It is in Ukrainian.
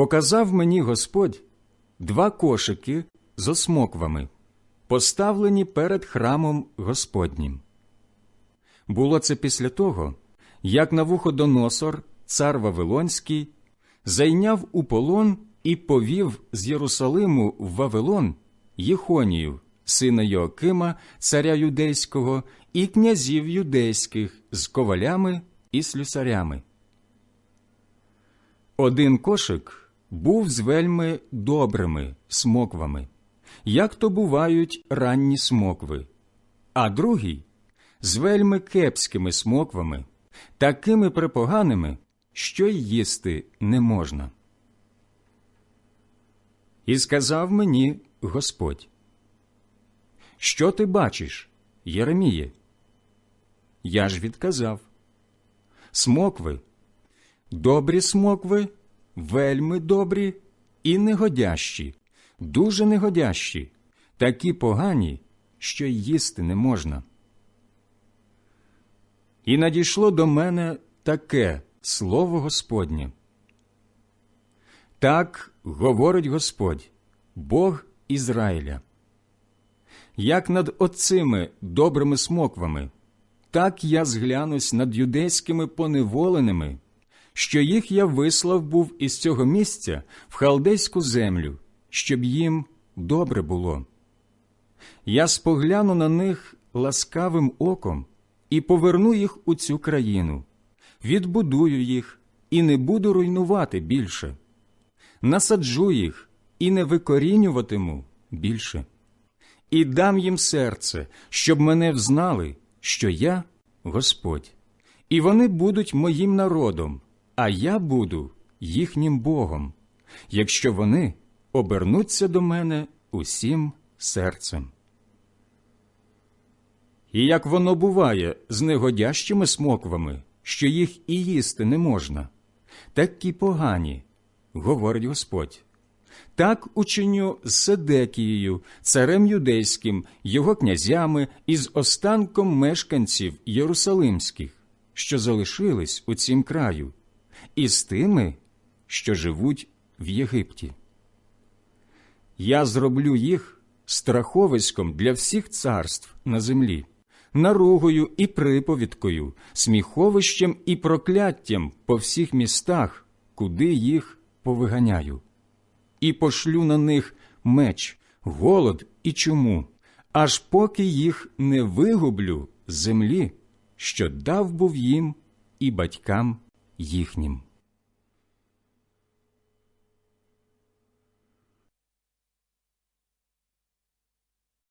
Показав мені Господь два кошики з осмоквами, поставлені перед храмом Господнім. Було це після того, як Навуходоносор, цар Вавилонський, зайняв у полон і повів з Єрусалиму в Вавилон Єхонію, сина Йоакима, царя юдейського, і князів юдейських з ковалями і слюсарями. Один кошик був з вельми добрими смоквами, як то бувають ранні смокви, а другий з вельми кепськими смоквами, такими припоганими, що й їсти не можна. І сказав мені Господь, що ти бачиш, Єреміє? Я ж відказав Смокви, добрі смокви, вельми добрі і негодящі, дуже негодящі, такі погані, що й їсти не можна. І надійшло до мене таке слово Господнє. Так говорить Господь, Бог Ізраїля. Як над оцими добрими смоквами, так я зглянусь над юдейськими поневоленими, що їх я вислав був із цього місця в халдейську землю, щоб їм добре було. Я спогляну на них ласкавим оком і поверну їх у цю країну, відбудую їх і не буду руйнувати більше, насаджу їх і не викорінюватиму більше, і дам їм серце, щоб мене взнали, що я Господь, і вони будуть моїм народом, а я буду їхнім Богом, якщо вони обернуться до мене усім серцем. І як воно буває з негодящими смоквами, що їх і їсти не можна, такі погані, говорить Господь. Так учиню з Седекією, царем юдейським, його князями і з останком мешканців Єрусалимських, що залишились у цім краю, і з тими, що живуть в Єгипті. Я зроблю їх страховиськом для всіх царств на землі, наругою і приповідкою, сміховищем і прокляттям по всіх містах, куди їх повиганяю і пошлю на них меч, голод і чуму, аж поки їх не вигублю з землі, що дав був їм і батькам їхнім.